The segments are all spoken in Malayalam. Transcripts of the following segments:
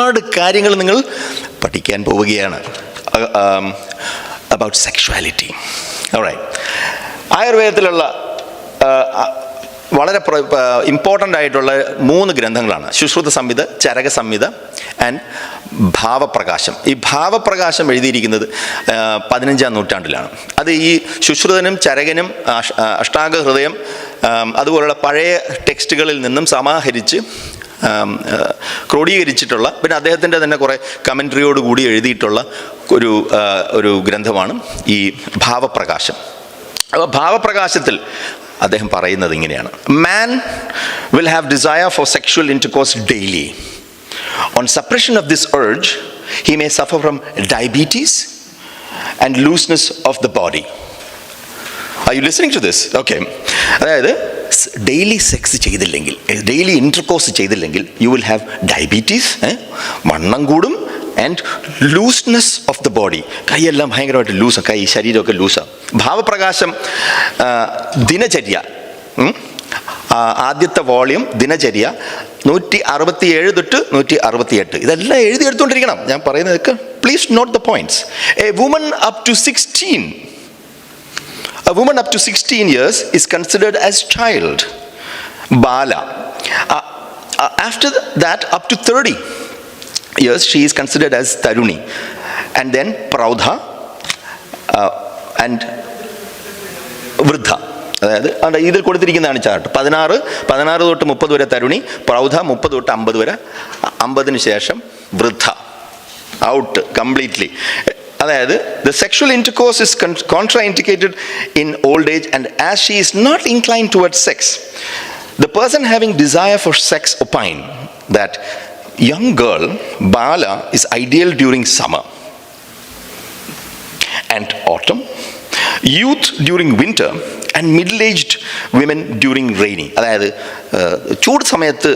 ഒരുപാട് കാര്യങ്ങൾ നിങ്ങൾ പഠിക്കാൻ പോവുകയാണ്. അബൌട്ട് സെക്ഷുവാലിറ്റി അവിടെ ആയുർവേദത്തിലുള്ള വളരെ ഇമ്പോർട്ടന്റ് ആയിട്ടുള്ള മൂന്ന് ഗ്രന്ഥങ്ങളാണ്. ശുശ്രുത സംഹിത ചരക സംഹിത ആൻഡ് ഭാവപ്രകാശം. ഈ ഭാവപ്രകാശം എഴുതിയിരിക്കുന്നത് പതിനഞ്ചാം നൂറ്റാണ്ടിലാണ്. അത് ഈ ശുശ്രുതനും ചരകനും അഷ്ടാംഗ ഹൃദയം അതുപോലുള്ള പഴയ ടെക്സ്റ്റുകളിൽ നിന്നും സമാഹരിച്ച് ക്രോഡീകരിച്ചിട്ടുള്ള പിന്നെ അദ്ദേഹത്തിന്റെ തന്നെ കുറേ കമൻട്രിയോട് കൂടി എഴുതിയിട്ടുള്ള ഒരു ഒരു ഗ്രന്ഥമാണ് ഈ ഭാവപ്രകാശം. അപ്പോൾ ഭാവപ്രകാശത്തിൽ അദ്ദേഹം പറയുന്നത് ഇങ്ങനെയാണ്. Man will have desire for sexual intercourse daily on suppression of this urge he may suffer from diabetes and looseness of the body I you listening to this okay അതായത് ഡെയിലി സെക്സ് ചെയ്തില്ലെങ്കിൽ ഡെയിലി ഇന്റർകോഴ്സ് ചെയ്തില്ലെങ്കിൽ യു വിൽ ഹാവ് ഡയബറ്റീസ് വണ്ണം കൂടും and looseness of the body കൈയെല്ലാം ഭയങ്കരമായിട്ട് ലൂസാണ് കൈ ശരീരമൊക്കെ ലൂസാണ് ഭാവപ്രകാശം ദിനചര്യ ആദ്യത്തെ വോളിയം ദിനചര്യ നൂറ്റി അറുപത്തി ഏഴ് തൊട്ട് നൂറ്റി അറുപത്തി എട്ട് ഇതെല്ലാം എഴുതി എടുത്തുകൊണ്ടിരിക്കണം ഞാൻ പറയുന്നതൊക്കെ please note the points a woman up to sixteen A woman up to 16 years is considered as child, Bala. Uh, uh, after that, up to 30 years, she is considered as Taruni. And then Praudha uh, and vruddha. അതായത് ഇതിൽ കൊടുത്തിരിക്കുന്നതാണ് ചാർട്ട് പതിനാറ് പതിനാറ് തൊട്ട് മുപ്പത് വരെ തരുണി പ്രൗധ മുപ്പത് തൊട്ട് അമ്പത് വരെ അമ്പതിന് ശേഷം വൃദ്ധ ഔട്ട് കംപ്ലീറ്റ്ലി അതായത് the sexual intercourse is contraindicated in old age and as she is not incline towards sex the person having desire for sex opine that young girl Bala is ideal during summer and autumn, youth during winter, and middle-aged women during rainy. അതായത് ഏഹ്, ചൂട് സമയത്ത്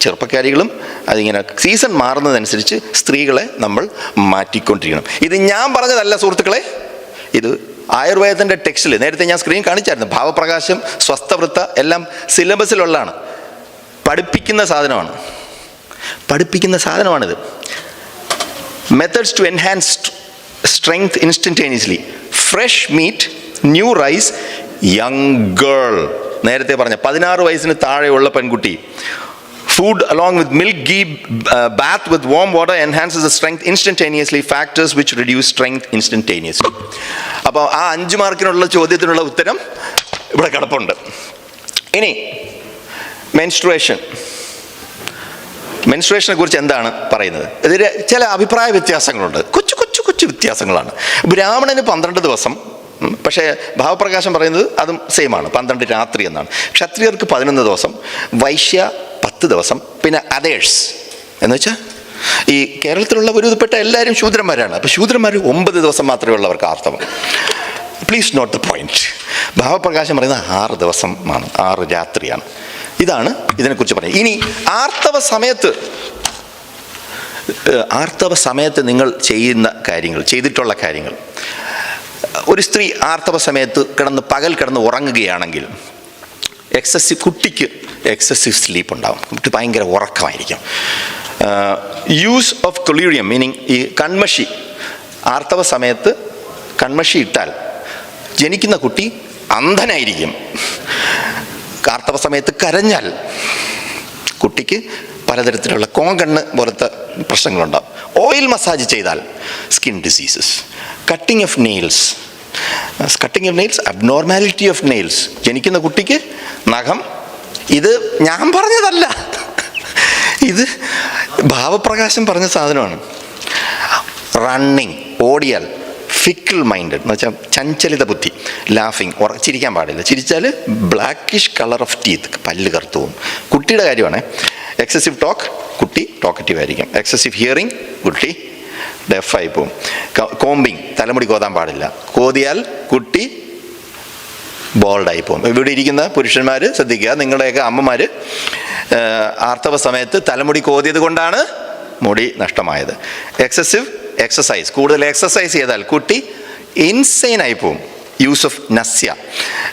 ചെറുപ്പക്കാരികളും അതിങ്ങനെ സീസൺ മാറുന്നതനുസരിച്ച് സ്ത്രീകളെ നമ്മൾ മാറ്റിക്കൊണ്ടിരിക്കണം. ഇത് ഞാൻ പറഞ്ഞതല്ല സുഹൃത്തുക്കളെ. ഇത് ആയുർവേദത്തിന്റെ ടെക്സ്റ്റിൽ നേരത്തെ ഞാൻ സ്ക്രീൻ കാണിച്ചായിരുന്നു. ഭാവപ്രകാശം സ്വസ്ഥവൃത്ത എല്ലാം സിലബസിലുള്ളതാണ് പഠിപ്പിക്കുന്ന സാധനമാണ്. പഠിപ്പിക്കുന്ന സാധനമാണിത്. Methods to enhance strength instantaneously fresh meat new rice young girl നേരത്തെ പറഞ്ഞ പതിനാറ് വയസ്സിന് താഴെയുള്ള പെൺകുട്ടി. Food with milk, ghee, uh, bath with warm water enhances the strength instantaneously, factors which reduce strength instantaneously. അപ്പോൾ ആ അഞ്ച് മാർക്കിനുള്ള ചോദ്യത്തിനുള്ള ഉത്തരം ഇവിടെ കിടപ്പുണ്ട്. ഇനി മെൻസ്ട്രുവേഷൻ മെൻസ്ട്രുവേഷനെ കുറിച്ച് എന്താണ് പറയുന്നത്? ഇതിൽ ചില അഭിപ്രായ വ്യത്യാസങ്ങളുണ്ട്. കൊച്ചു കൊച്ചു കൊച്ചു വ്യത്യാസങ്ങളാണ്. ബ്രാഹ്മണന് പന്ത്രണ്ട് ദിവസം പക്ഷേ ഭാവപ്രകാശം പറയുന്നത് അതും സെയിം ആണ്. പന്ത്രണ്ട് രാത്രി എന്നാണ്. ക്ഷത്രിയർക്ക് പതിനൊന്ന് ദിവസം വൈശ്യ പത്ത് ദിവസം പിന്നെ അതേഴ്സ് എന്ന് വെച്ചാൽ ഈ കേരളത്തിലുള്ള ഒരു വിധപ്പെട്ട എല്ലാവരും ശൂദ്രന്മാരാണ്. അപ്പോൾ ശൂദ്രന്മാർ ഒമ്പത് ദിവസം മാത്രമേ ഉള്ളവർക്ക് ആർത്തവം. Please note the point Bhavaprakasha പറയുന്നത് ആറ് ദിവസമാണ് ആറ് രാത്രിയാണ്. ഇതാണ് ഇതിനെക്കുറിച്ച് പറയുന്നത്. ഇനി ആർത്തവ സമയത്ത് ആർത്തവ സമയത്ത് നിങ്ങൾ ചെയ്യുന്ന കാര്യങ്ങൾ ചെയ്തിട്ടുള്ള കാര്യങ്ങൾ. ഒരു സ്ത്രീ ആർത്തവ സമയത്ത് കിടന്ന് പകൽ കിടന്ന് ഉറങ്ങുകയാണെങ്കിൽ എക്സസീവ് കുട്ടിക്ക് എക്സസീവ് സ്ലീപ്പ് ഉണ്ടാവും. കുട്ടി ഭയങ്കര ഉറക്കമായിരിക്കും. യൂസ് ഓഫ് കൊളീഡിയം മീനിങ് ഈ കൺമഷി ആർത്തവ സമയത്ത് കൺമഷി ഇട്ടാൽ ജനിക്കുന്ന കുട്ടി അന്ധനായിരിക്കും. ആർത്തവ സമയത്ത് കരഞ്ഞാൽ കുട്ടിക്ക് പലതരത്തിലുള്ള കോങ്കണ്ണ് പോലത്തെ പ്രശ്നങ്ങളുണ്ടാവും. ഓയിൽ മസാജ് ചെയ്താൽ skin diseases cutting of nails cutting of nails abnormality of nails ജനിക്കുന്ന കുട്ടിക്ക് നഖം ഇത് ഞാൻ പറഞ്ഞതല്ല. ഇത് ഭാവപ്രകാശം പറഞ്ഞ സാധനമാണ്. റണ്ണിങ് ഓടിയാൽ ഫിക്കിൾ മൈൻഡഡ് എന്ന് വെച്ചാൽ ചഞ്ചലിത ബുദ്ധി ലാഫിങ് ചിരിക്കാൻ പാടില്ല. ചിരിച്ചാൽ ബ്ലാക്കിഷ് കളർ ഓഫ് ടീത്ത് പല്ല് കറുത്തുവും കുട്ടിയുടെ കാര്യമാണ് എക്സസീവ് ടോക്ക് കുട്ടി ടോക്കറ്റീവ് ആയിരിക്കും. എക്സസീവ് ഹിയറിംഗ് കുട്ടി ഡെഫായി പോവും കോമ്പിങ്. തലമുടി കോതാൻ പാടില്ല. കോതിയാൽ കുട്ടി ബോൾഡായി പോകും ഇവിടെ ഇരിക്കുന്ന പുരുഷന്മാർ ശ്രദ്ധിക്കുക. നിങ്ങളുടെയൊക്കെ അമ്മമാർ ആർത്തവ സമയത്ത് തലമുടി കോതിയത് കൊണ്ടാണ് മുടി നഷ്ടമായത്. എക്സസീവ് എക്സസൈസ് കൂടുതൽ എക്സസൈസ് ചെയ്താൽ കുട്ടി ഇൻസൈൻ ആയി പോകും use of nasya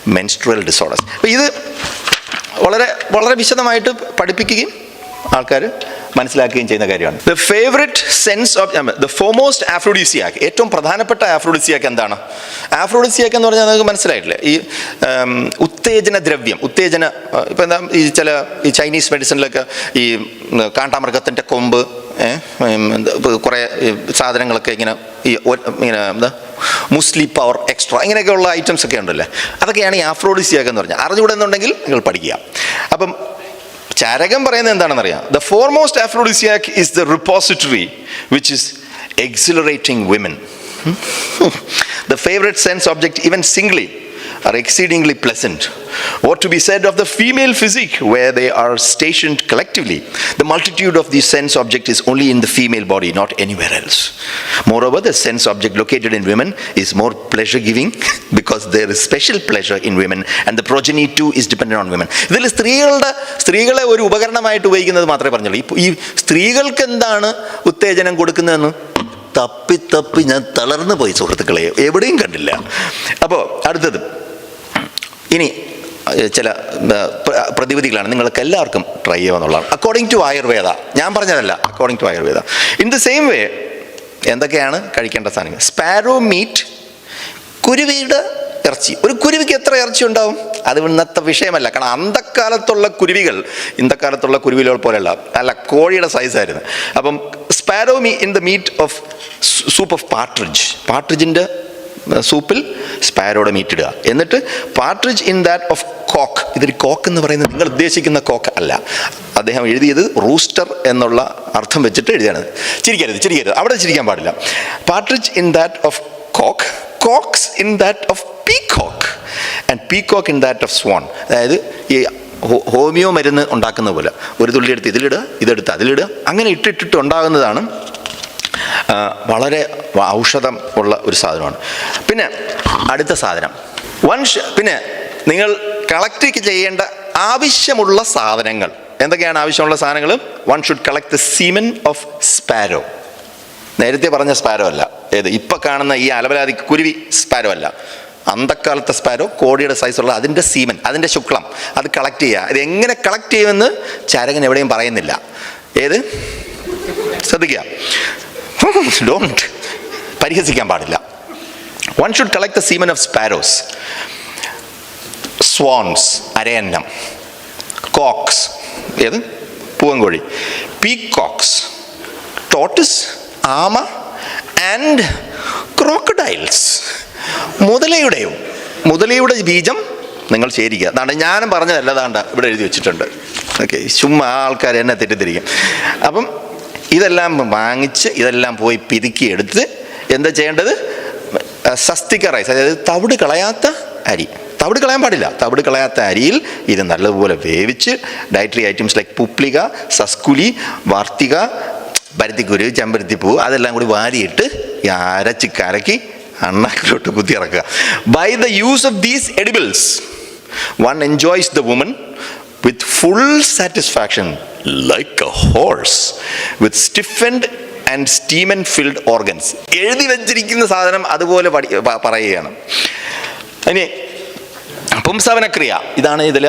menstrual disorders അപ്പോൾ ഇത് വളരെ വളരെ വിശദമായിട്ട് പഠിപ്പിക്കുകയും ആൾക്കാർ മനസ്സിലാക്കുകയും ചെയ്യുന്ന കാര്യമാണ്. The favourite sense of the foremost aphrodisiac ഏറ്റവും പ്രധാനപ്പെട്ട ആഫ്രോഡിസിയാക്ക് എന്താണ്? ആഫ്രോഡിസിയാക്ക് എന്ന് പറഞ്ഞാൽ നമുക്ക് മനസ്സിലായിട്ടില്ല? ഈ ഉത്തേജന ദ്രവ്യം ഉത്തേജന ഇപ്പം എന്താ ഈ ചില ഈ ചൈനീസ് മെഡിസിനിലൊക്കെ ഈ കാണ്ടാമൃഗത്തിന്റെ കൊമ്പ് കുറേ സാധനങ്ങളൊക്കെ ഇങ്ങനെ ഈ ഇങ്ങനെ എന്താ മുസ്ലി പവർ എക്സ്ട്രാ ഇങ്ങനെയൊക്കെയുള്ള ഐറ്റംസ് ഒക്കെ ഉണ്ടല്ലേ? അതൊക്കെയാണ് ഈ ആഫ്രോഡിസിയാക്ക് എന്ന് പറഞ്ഞാൽ. അറിഞ്ഞുകൂടെന്നുണ്ടെങ്കിൽ നിങ്ങൾ പഠിക്കുക. അപ്പം ചരകം പറയുന്നത് എന്താണെന്നറിയാം? The foremost aphrodisiac is the repository which is exhilarating women the favourite sense object even singly are exceedingly pleasant. What to be said of the female physique, where they are stationed collectively? The multitude of the sense object is only in the female body, not anywhere else. Moreover, the sense object located in women is more pleasure giving because there is special pleasure in women, and the progeny too is dependent on women. സ്ത്രീകൾക്ക് എന്താണ് ഉത്തേജനം കൊടുക്കുന്നതെന്ന് തപ്പി തപ്പി ഞാൻ തളർന്നു പോയി സുഹൃത്തുക്കളെ എവിടെയും കണ്ടില്ല അപ്പോൾ അടുത്തത് ഇനി ചില പ്രതിവിധികളാണ് നിങ്ങൾക്ക് എല്ലാവർക്കും ട്രൈ ചെയ്യാമെന്നുള്ളതാണ് അക്കോർഡിംഗ് ടു ആയുർവേദ ഞാൻ പറഞ്ഞതല്ല according to Ayurveda in the same way എന്തൊക്കെയാണ് കഴിക്കേണ്ട സാധനങ്ങൾ? സ്പാരോ മീറ്റ് കുരുവിയുടെ ഇറച്ചി. ഒരു കുരുവിക്ക് എത്ര ഇറച്ചി ഉണ്ടാവും? അത് ഇന്നത്തെ വിഷയമല്ല. കാരണം അന്തക്കാലത്തുള്ള കുരുവികൾ ഇന്നക്കാലത്തുള്ള കുരുവികൾ പോലെയല്ല. അല്ല കോഴിയുടെ സൈസായിരുന്നു അപ്പം sparrow me in the meat of soup of partridge പാട്രിഡ്ജിന്റെ സൂപ്പിൽ സ്പാരോടെ മീറ്റ് ഇടുക. എന്നിട്ട് partridge in that of cock ഇതൊരു കോക്ക് എന്ന് പറയുന്നത് നിങ്ങൾ ഉദ്ദേശിക്കുന്ന കോക്ക് അല്ല. അദ്ദേഹം എഴുതിയത് റൂസ്റ്റർ എന്നുള്ള അർത്ഥം വെച്ചിട്ട് എഴുതിയാണ്. ചിരിക്കരുത് ചിരിക്കരുത്. അവിടെ ചിരിക്കാൻ പാടില്ല. Partridge in that of cock cocks in that of peacock and peacock in that of swan അതായത് ഈ ഹോമിയോ മരുന്ന് ഉണ്ടാക്കുന്ന പോലെ. ഒരു തുള്ളി എടുത്ത് ഇതിലിടുക ഇതെടുത്ത് അതിലിടുക. അങ്ങനെ ഇട്ടിട്ടിട്ട് ഉണ്ടാകുന്നതാണ് വളരെ ഔഷധം ഉള്ള ഒരു സാധനമാണ്. പിന്നെ അടുത്ത സാധനം. വൺ പിന്നെ നിങ്ങൾ കളക്ട് ചെയ്യേണ്ട ആവശ്യമുള്ള സാധനങ്ങൾ. എന്തൊക്കെയാണ് ആവശ്യമുള്ള സാധനങ്ങൾ? One should collect the semen of sparrow നേരത്തെ പറഞ്ഞ സ്പാരോ അല്ല. ഏത്? ഇപ്പൊ കാണുന്ന ഈ അലവലാതി കുരുവി സ്പാരോ അല്ല. അന്തക്കാലത്തെ സ്പാരോ കോടിയുടെ സൈസുള്ള അതിന്റെ സീമൻ അതിന്റെ ശുക്ലം അത് കളക്ട് ചെയ്യുക ഇത് എങ്ങനെ കളക്ട് ചെയ്യുമെന്ന് ചാരകൻ എവിടെയും പറയുന്നില്ല. ഏത്? ശ്രദ്ധിക്കുക. ഡോണ്ട് പരിഹസിക്കാൻ പാടില്ല. One should collect the semen of sparrows swans Arayannam cocks ഏത്? പൂവൻകോഴി പീകോക്സ് ടോട്ടിസ് ആമ ആൻഡ് ക്രോക്കഡൈൽസ് മുതലയുടെയും മുതലയുടെ ബീജം നിങ്ങൾ ശേരിക്കുക അതാണ് ഞാനും പറഞ്ഞതല്ല അതാണ്ട് ഇവിടെ എഴുതി വെച്ചിട്ടുണ്ട്. ഓക്കെ ചുമ്മാ ആൾക്കാർ എന്നെ തെറ്റിദ്ധരിക്കും. അപ്പം ഇതെല്ലാം വാങ്ങിച്ച് ഇതെല്ലാം പോയി പിതുക്കി എടുത്ത് എന്താ ചെയ്യേണ്ടത്? സസ്തിക റൈസ് അതായത് തവിട് കളയാത്ത അരി. തവിട് കളയാൻ പാടില്ല. തവിട് കളയാത്ത അരിയിൽ ഇത് നല്ലതുപോലെ വേവിച്ച് ഡയറ്ററി ഐറ്റംസ് ലൈക്ക് പുപ്ലിക സസ്കുലി വാർത്തിക പരുത്തിക്കുരു ചെമ്പരത്തിപ്പൂ അതെല്ലാം കൂടി വാരിയിട്ട് ഈ അരച്ച് കലക്കി അണ്ണാക്കിലോട്ട് കുത്തിയിറക്കുക by the use of these edibles one enjoys the woman with full satisfaction like a horse with stiffened and semen filled organs എഴുതി വെച്ചിരിക്കുന്ന സാധനം അതുപോലെ പറയുകയാണ്. ഇനി പുംസവനക്രിയ. ഇതാണ് ഇതിൽ